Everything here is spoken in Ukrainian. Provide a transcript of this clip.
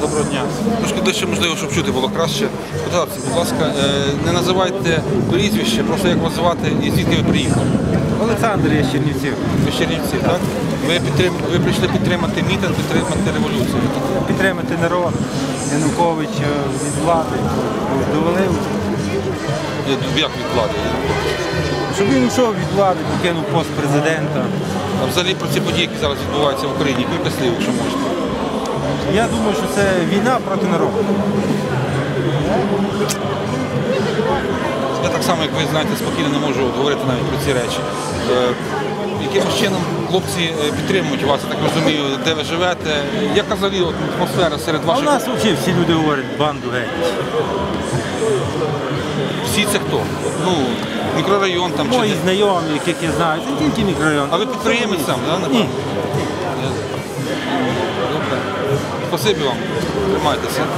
Доброго дня. Трошки дещо можливо, щоб чути було краще. Подавці, будь ласка, е, не називайте прізвище, просто як вас звати і звідки ви приїхали. Олександр є з Чернівців. Ви з Чернівців, так? Ви, підтрим... ви прийшли підтримати мітинг, підтримати революцію. Підтримати народ, Янукович е, від влади довалив, Е, Як від влади? щоб він йшов від влади, покинув пост президента. А взагалі про ці події, які зараз відбуваються в Україні, кілька слів, якщо можете. Я думаю, що це війна проти народу. Я так само, як ви знаєте, спокійно не можу говорити навіть про ці речі. Е, Якимось чином хлопці е, підтримують вас, я так розумію, де ви живете. Яка взагалі атмосфера серед А у нас взагалі всі люди говорять банду геть. всі це хто? Ну, мікрорайон там чи Мої де? знайомі, яких я знаю, це тільки мікрорайон. А ви підприємець сам, да? Ні. Спасибі вам. Тримайтеся.